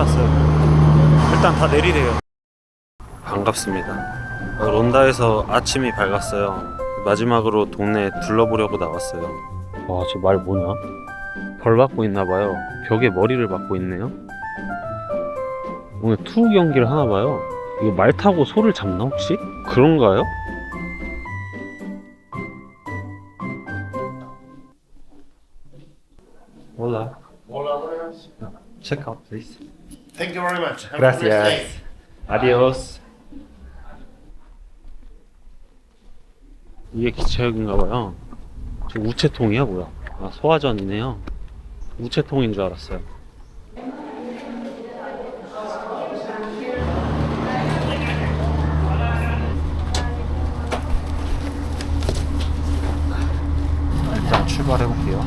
났어요. 일단 다 내리래요. 반갑습니다. 론다에서 아침이 밝았어요. 마지막으로 동네 둘러보려고 나왔어요. 와, 저 말 뭐냐? 벌 받고 있나 봐요. 벽에 머리를 받고 있네요. 오늘 투우 경기를 하나 봐요. 이거 말 타고 소를 잡나 혹시? 그런가요? Check out, please. Thank you very much. Have a Gracias. nice day. Adios. 이게 기차역인가 봐요. 저 우체통이야 뭐야? 아 소화전이네요. 우체통인 줄 알았어요. 일단 출발해 볼게요.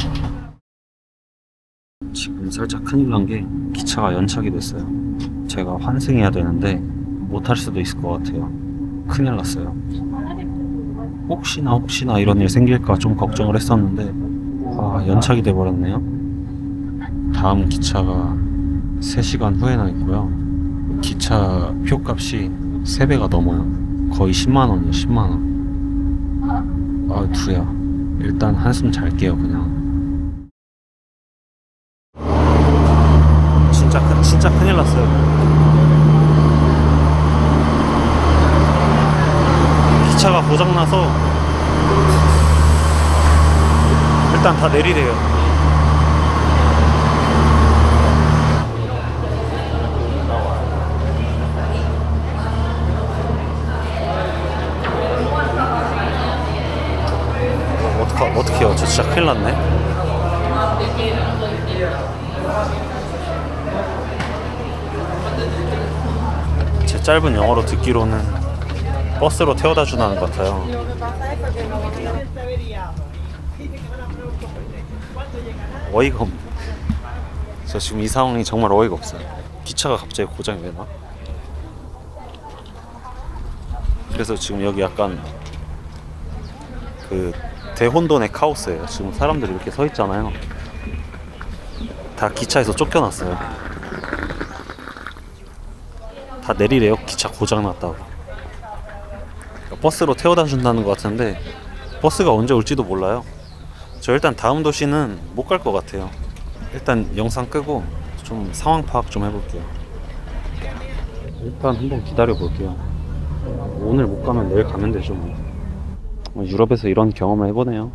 지금 살짝 큰일 난 게 기차가 연착이 됐어요. 제가 환승해야 되는데 못할 수도 있을 것 같아요. 큰일 났어요. 혹시나 혹시나 이런 일 생길까 좀 걱정을 했었는데 아 연착이 돼 버렸네요. 다음 기차가 3시간 후에나 있고요. 기차 표값이 3배가 넘어요. 거의 10만 원이에요. 10만 원. 아 두야. 일단 한숨 잘게요 그냥. 진짜 큰 진짜 큰일 났어요. 기차가 고장 나서 일단 다 내리래요. 어떡해요? 저 진짜 큰일 났네. 제 짧은 영어로 듣기로는 버스로 태워다 주다는 것 같아요. 어이가 없. 저 지금 이 상황이 정말 어이가 없어요. 기차가 갑자기 고장이 왜 나? 그래서 지금 여기 약간 그 대혼돈의 카오스예요. 지금 사람들이 이렇게 서 있잖아요. 다 기차에서 쫓겨났어요. 다 내리래요. 기차 고장 났다고. 그러니까 버스로 태워다 준다는 것 같은데 버스가 언제 올지도 몰라요. 저 일단 다음 도시는 못 갈 것 같아요. 일단 영상 끄고 좀 상황 파악 좀 해볼게요. 일단 한번 기다려 볼게요. 오늘 못 가면 내일 가면 되죠. 뭐. 뭐 유럽에서 이런 경험을 해보네요.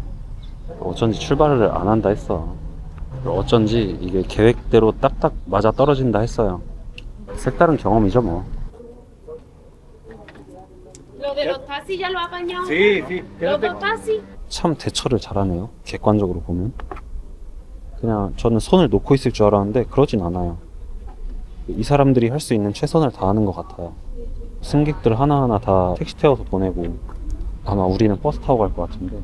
어쩐지 출발을 안 한다 했어. 어쩐지 이게 계획대로 딱딱 맞아 떨어진다 했어요. 색다른 경험이죠 뭐. Lo los taxis ya lo ha apañado. Sí, sí. Los dos taxis. 참 대처를 잘하네요. 객관적으로 보면. 그냥 저는 손을 놓고 있을 줄 알았는데 그러진 않아요. 이 사람들이 할 수 있는 최선을 다하는 것 같아요. 승객들 하나하나 다 택시 태워서 보내고 아마 우리는 버스 타고 갈 것 같은데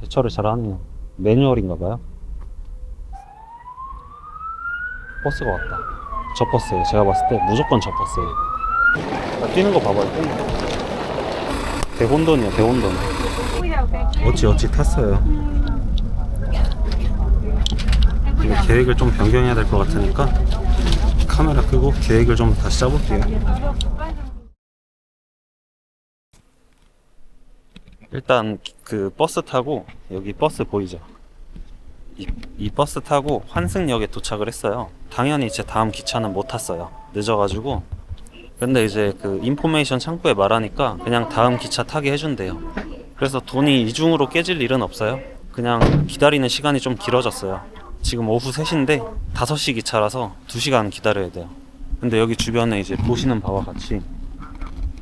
대처를 잘하네요. 매뉴얼인가 봐요. 버스가 왔다. 저 버스예요. 제가 봤을 때 무조건 저 버스예요. 나 뛰는 거 봐봐요. 뛰는 거. 대혼돈이야 대혼돈. 어찌 어찌 탔어요. 근데 계획을 좀 변경해야 될 것 같으니까 카메라 끄고 계획을 좀 다시 짜볼게요. 일단 그 버스 타고 여기 버스 보이죠? 이, 이 버스 타고 환승역에 도착을 했어요. 당연히 제 다음 기차는 못 탔어요. 늦어가지고. 근데 이제 그 인포메이션 창구에 말하니까 그냥 다음 기차 타게 해준대요. 그래서 돈이 이중으로 깨질 일은 없어요. 그냥 기다리는 시간이 좀 길어졌어요. 지금 오후 3시인데 5시 기차라서 2시간 기다려야 돼요. 근데 여기 주변에 이제 보시는 바와 같이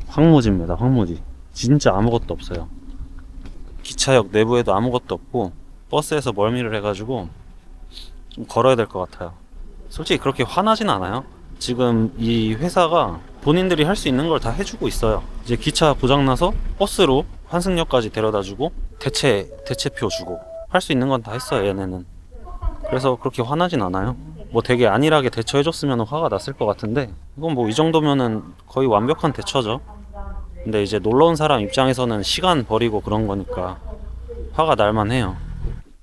황무지입니다. 황무지. 진짜 아무것도 없어요. 기차역 내부에도 아무것도 없고 버스에서 멀미를 해가지고 좀 걸어야 될 것 같아요. 솔직히 그렇게 화나진 않아요. 지금 이 회사가 본인들이 할 수 있는 걸 다 해주고 있어요. 이제 기차 고장나서 버스로 환승역까지 데려다주고 대체 대체표 주고 할 수 있는 건 다 했어요. 얘네는. 그래서 그렇게 화나진 않아요. 뭐 되게 안일하게 대처해줬으면 화가 났을 것 같은데 이건 뭐 이 정도면은 거의 완벽한 대처죠. 근데 이제 놀러 온 사람 입장에서는 시간 버리고 그런 거니까 화가 날만 해요.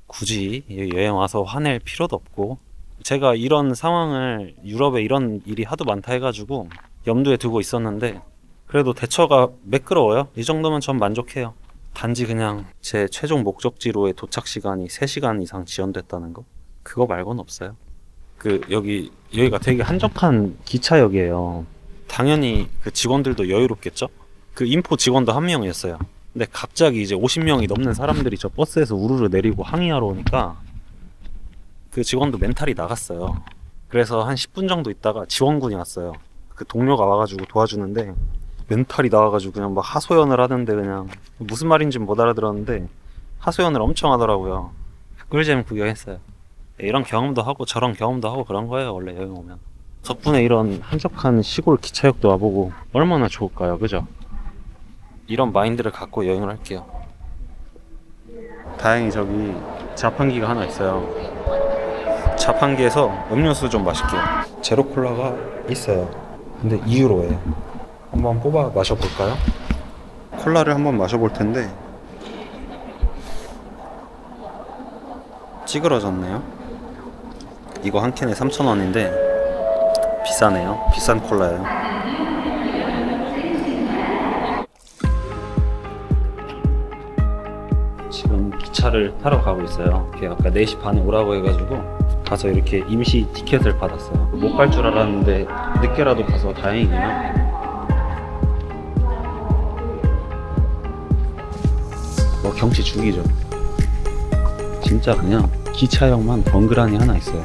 굳이 이 여행 와서 화낼 필요도 없고 제가 이런 상황을 유럽에 이런 일이 하도 많다 해가지고 염두에 두고 있었는데 그래도 대처가 매끄러워요. 이 정도면 전 만족해요. 단지 그냥 제 최종 목적지로의 도착 시간이 3시간 이상 지연됐다는 거? 그거 말고는 없어요. 그 여기 여기가 되게 한적한 기차역이에요. 당연히 그 직원들도 여유롭겠죠? 그 인포 직원도 한 명이었어요. 근데 갑자기 이제 50명이 넘는 사람들이 저 버스에서 우르르 내리고 항의하러 오니까 그 직원도 멘탈이 나갔어요. 그래서 한 10분 정도 있다가 지원군이 왔어요. 그 동료가 와가지고 도와주는데 멘탈이 나와가지고 그냥 막 하소연을 하는데 그냥 무슨 말인지 못 알아들었는데 하소연을 엄청 하더라고요. 꿀잼 구경했어요. 네, 이런 경험도 하고 저런 경험도 하고 그런 거예요 원래 여행 오면. 덕분에 이런 한적한 시골 기차역도 와보고 얼마나 좋을까요, 그죠? 이런 마인드를 갖고 여행을 할게요. 다행히 저기 자판기가 하나 있어요. 자판기에서 음료수 좀 마실게요. 제로 콜라가 있어요. 근데 2유로예요. 한번 뽑아 마셔볼까요? 콜라를 한번 마셔볼 텐데 찌그러졌네요. 이거 한 캔에 3,000원인데 비싸네요. 비싼 콜라예요. 지금 기차를 타러 가고 있어요. 걔 아까 4시 반에 오라고 해가지고 가서 이렇게 임시 티켓을 받았어요. 못 갈 줄 알았는데 늦게라도 가서 다행이네요. 뭐 경치 죽이죠. 진짜 그냥 기차역만 덩그라니 하나 있어요.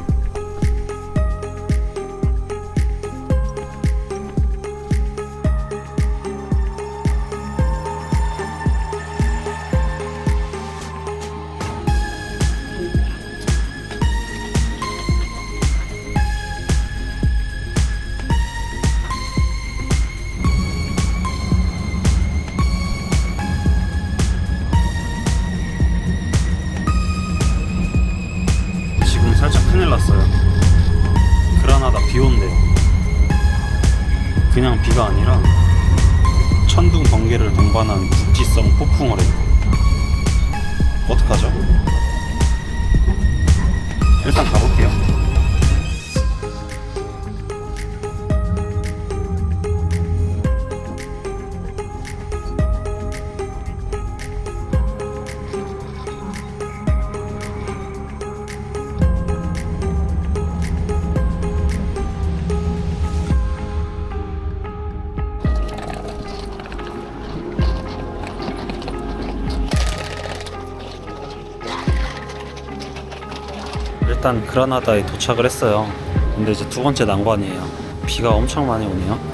났어요. 그라나다 비 온대요. 그냥 비가 아니라 천둥 번개를 동반한 국지성 폭풍우래요. 어떡하죠? 일단 가볼게요. 일단 그라나다에 도착을 했어요. 근데 이제 두 번째 난관이에요. 비가 엄청 많이 오네요.